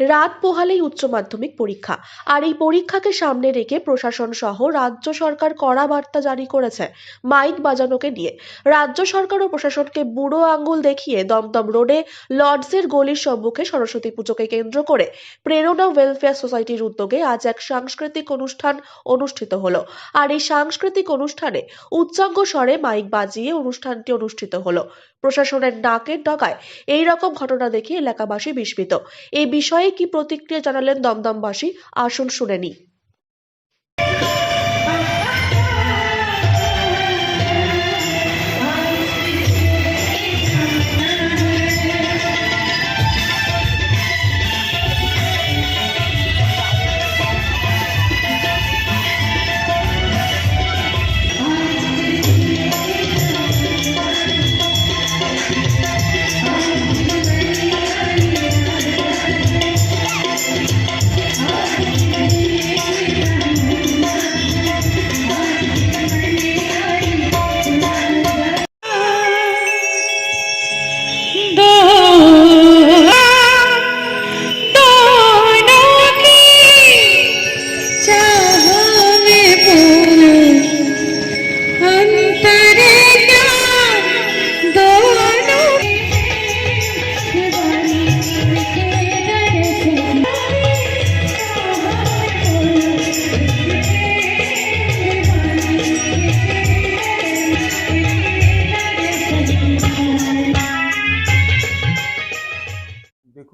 রাত পোহালেই উচ্চ মাধ্যমিক পরীক্ষা। আর এই পরীক্ষাকে সামনে রেখে প্রশাসন সহ রাজ্য সরকার কড়া বার্তা জারি করেছে মাইক বাজানোকে নিয়ে। রাজ্য সরকার ও প্রশাসনকে বুড়ো আঙ্গুল দেখিয়ে দমদম রোডে লর্ডসের গলির সম্মুখে সরস্বতী পুজোকে কেন্দ্র করে প্রেরণা ওয়েলফেয়ার সোসাইটির উদ্যোগে আজ এক সাংস্কৃতিক অনুষ্ঠান অনুষ্ঠিত হলো। আর এই সাংস্কৃতিক অনুষ্ঠানে উচ্চাঙ্গ স্বরে মাইক বাজিয়ে অনুষ্ঠানটি অনুষ্ঠিত হলো। প্রশাসনের নাকের ডগায় এই রকম ঘটনা দেখে এলাকাবাসী বিস্মিত। এই বিষয়ে কি প্রতিক্রিয়া জানালেন দমদমবাসী, আসুন শুনে নি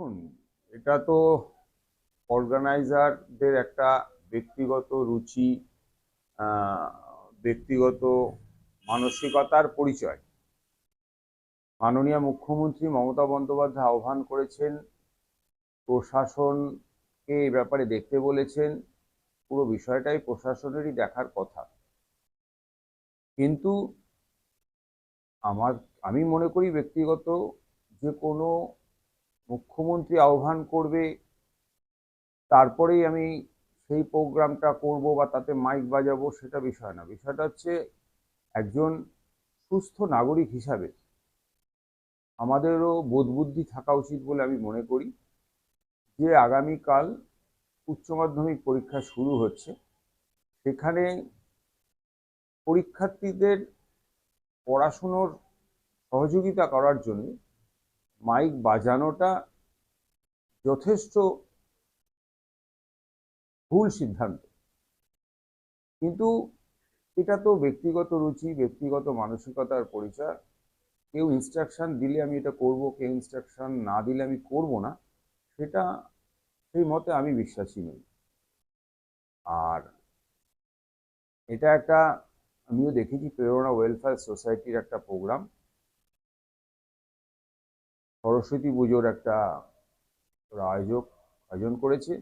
দেখুন, এটা তো অর্গানাইজারদের একটা ব্যক্তিগত রুচি ব্যক্তিগত মানসিকতার পরিচয়। মাননীয় মুখ্যমন্ত্রী মমতা বন্দ্যোপাধ্যায় আহ্বান করেছেন, প্রশাসনকে এই ব্যাপারে দেখতে বলেছেন, পুরো বিষয়টাই প্রশাসনেরই দেখার কথা। কিন্তু আমার, আমি মনে করি ব্যক্তিগত যে কোনো মুখ্যমন্ত্রী আহ্বান করবে, তারপরেই আমি সেই প্রোগ্রামটা করব বা তাতে মাইক বাজাবো সেটা বিষয় না। বিষয়টা হচ্ছে একজন সুস্থ নাগরিক হিসাবে আমাদেরও বোধবুদ্ধি থাকা উচিত বলে আমি মনে করি যে আগামীকাল উচ্চ মাধ্যমিক পরীক্ষা শুরু হচ্ছে। সেখানে পরীক্ষার্থীদের পড়াশুনোর সহযোগিতা করার জন্য মাইক বাজানোটা যথেষ্ট ভুল সিদ্ধান্ত। কিন্তু এটা তো ব্যক্তিগত রুচি, ব্যক্তিগত মানসিকতার পরিচয়। কেউ ইনস্ট্রাকশন দিলে আমি এটা করব, কেউ ইনস্ট্রাকশন না দিলে আমি করব না, সেটা সেই মতে আমি বিশ্বাসী নই। আর এটা একটা, আমিও দেখেছি, প্রেরণা ওয়েলফেয়ার সোসাইটির একটা প্রোগ্রাম সরস্বতী পুজোর একটা ওরা আয়োজক আয়োজন করেছে।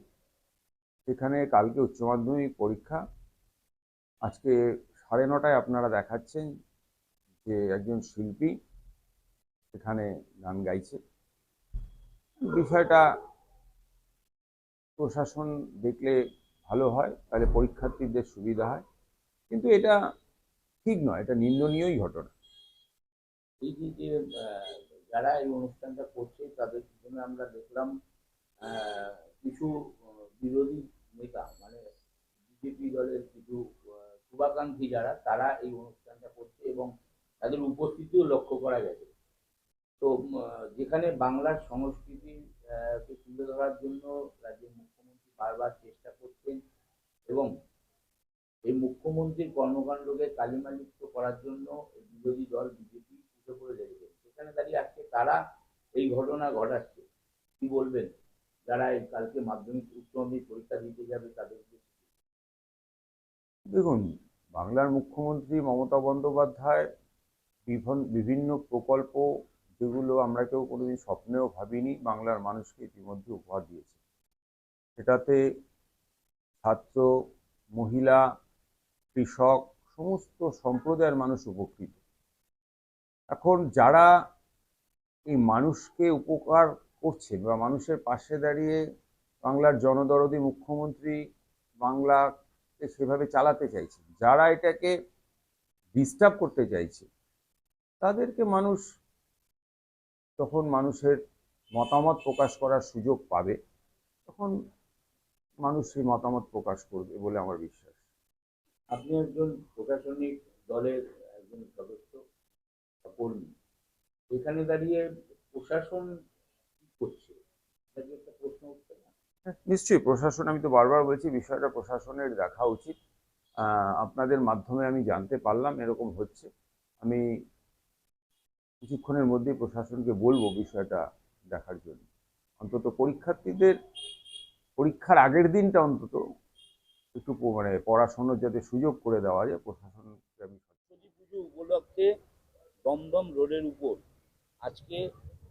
সেখানে কালকে উচ্চ মাধ্যমিক পরীক্ষা। আজকে সাড়ে নটায় আপনারা দেখাচ্ছেন যে একজন শিল্পী সেখানে গান গাইছে। বিষয়টা প্রশাসন দেখলে ভালো হয়, তাহলে পরীক্ষার্থীদের সুবিধা হয়। কিন্তু এটা ঠিক নয়, এটা নিন্দনীয়ই ঘটনা। এই যে যারা এই অনুষ্ঠানটা করছে তাদের জন্য আমরা দেখলাম কিছু বিরোধী নেতা মানে বিজেপি দলের কিছু শুভাকাঙ্ক্ষী যারা তারা এই অনুষ্ঠানটা করছে এবং তাদের উপস্থিতিও লক্ষ্য করা গেছে। তো যেখানে বাংলার সংস্কৃতি আহ, কে তুলে ধরার জন্য রাজ্যের মুখ্যমন্ত্রী বারবার চেষ্টা করছেন এবং এই মুখ্যমন্ত্রীর কর্মকাণ্ডকে কালিমালিপ্ত করার জন্য বিরোধী দল বিজেপি উঠে পড়ে লেগেছে। সেখানে দাঁড়িয়ে আজকে তারা এই ঘটনা ঘটাচ্ছে। কি বলবেন? যারা এই কালকে মাধ্যমিক উচ্চ মাধ্যমিক পরীক্ষা দিতে যাবে তাদেরকে দেখুন, বাংলার মুখ্যমন্ত্রী মমতা বন্দ্যোপাধ্যায় বিভিন- বিভিন্ন প্রকল্প যেগুলো আমরা কেউ কোনোদিন স্বপ্নেও ভাবিনি, বাংলার মানুষকে ইতিমধ্যে উপহার দিয়েছে। সেটাতে ছাত্র, মহিলা, কৃষক, সমস্ত সম্প্রদায়ের মানুষ উপকৃত। এখন যারা এই মানুষকে উপকার করছেন বা মানুষের পাশে দাঁড়িয়ে বাংলার জনদরদি মুখ্যমন্ত্রী বাংলাকে সেভাবে চালাতে চাইছে, যারা এটাকে ডিস্টার্ব করতে চাইছে, তাদেরকে মানুষ তখন মানুষের মতামত প্রকাশ করার সুযোগ পাবে, তখন মানুষ সেই মতামত প্রকাশ করবে বলে আমার বিশ্বাস। আপনি একজন প্রশাসনিক দলের একজন সদস্য। কর্মী। এখানে দাঁড়িয়ে প্রশাসন কি করছে? একটা প্রশ্ন উঠছে না? নিশ্চয়ই প্রশাসন আমি তো বারবার বলছি বিষয়টা প্রশাসনের দেখা উচিত। আপনাদের মাধ্যমে আমি জানতে পারলাম এরকম হচ্ছে। আমি কিছুক্ষণের মধ্যেই প্রশাসনকে বলব বিষয়টা দেখার জন্য। অন্তত পরীক্ষার্থীদের পরীক্ষার আগের দিনটা অন্তত একটু মানে পড়াশোনার যাতে সুযোগ করে দেওয়া যায় প্রশাসনকে আমি উপলক্ষে দমদম রোডের উপর আজকে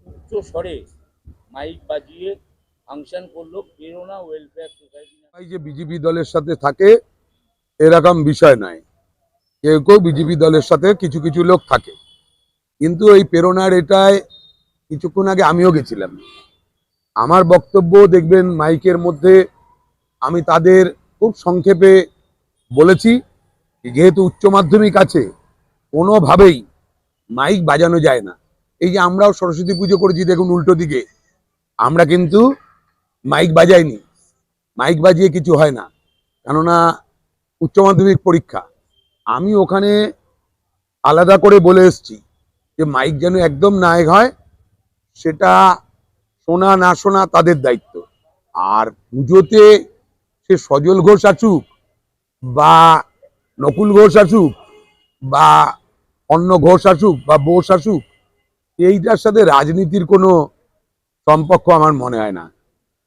উচ্চ স্বরে মাইক বাজিয়ে ফাংশন করল প্রেরণা ওয়েলফেয়ার সোসাইটি। যে বিজেপি দলের সাথে থাকে, এরকম বিষয় নয় কেউ কেউ বিজেপি দলের সাথে কিছু কিছু লোক থাকে। কিন্তু এই প্রেরণার এটায় কিছুক্ষণ আগে আমিও গেছিলাম। আমার বক্তব্য দেখবেন মাইকের মধ্যে আমি তাদের খুব সংক্ষেপে বলেছি, যেহেতু উচ্চ মাধ্যমিক আছে, কোনোভাবেই মাইক বাজানো যায় না। এই যে আমরাও সরস্বতী পুজো করেছি দেখুন উল্টো দিকে। আমরা কিন্তু মাইক বাজাইনি। মাইক বাজিয়ে কিছু হয় না। কেননা উচ্চ মাধ্যমিক পরীক্ষা। আমি ওখানে আলাদা করে বলে এসেছি যে মাইক যেন একদম নায়ক হয়, সেটা শোনা না শোনা তাদের দায়িত্ব। আর পুজোতে সে সজল ঘোষ আসুক বা নকুল ঘোষ আসুক বা অন্য ঘোষ আসুক বা বোস আসুক এইটার সাথে রাজনীতির কোনো সম্পর্ক আমার মনে হয় না।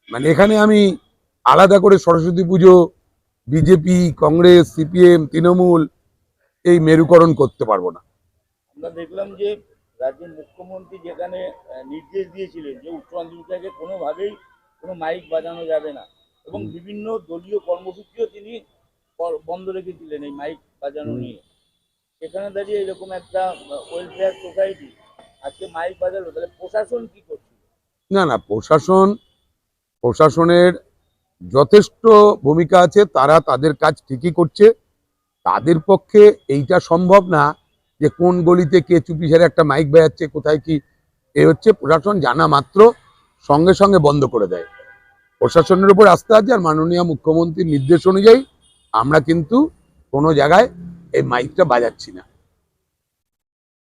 মানে এখানে আমি আলাদা করে সরস্বতী পুজো বিজেপি কংগ্রেস সিপিএম তৃণমূল এই মেরুকরণ করতে পারব না। আমরা দেখলাম যে রাজ্যের মুখ্যমন্ত্রী যেখানে নির্দেশ দিয়েছিলেন যে উচ্চ কোনোভাবেই কোনো মাইক বাজানো যাবে না এবং বিভিন্ন দলীয় কর্মসূচিও তিনি বন্ধ রেখেছিলেন এই মাইক বাজানো নিয়ে। সেখানে দাঁড়িয়ে এরকম একটা ওয়েলফেয়ার সোসাইটি আজকে মাইক বাজালো, তাহলে প্রশাসন কি করছে না না, প্রশাসন, প্রশাসনের যথেষ্ট ভূমিকা আছে, তারা তাদের কাজ ঠিকই করছে। তাদের পক্ষে এইটা সম্ভব না যে কোন গলিতে কে চুপি সারে একটা মাইক বাজাচ্ছে, কোথায় কি, এ হচ্ছে প্রশাসন জানা মাত্র, সঙ্গে সঙ্গে বন্ধ করে দেয়। প্রশাসনের উপর আস্থা আছে আর মাননীয় মুখ্যমন্ত্রীর নির্দেশ অনুযায়ী আমরা কিন্তু কোনো জায়গায় এই মাইকটা বাজাচ্ছি না।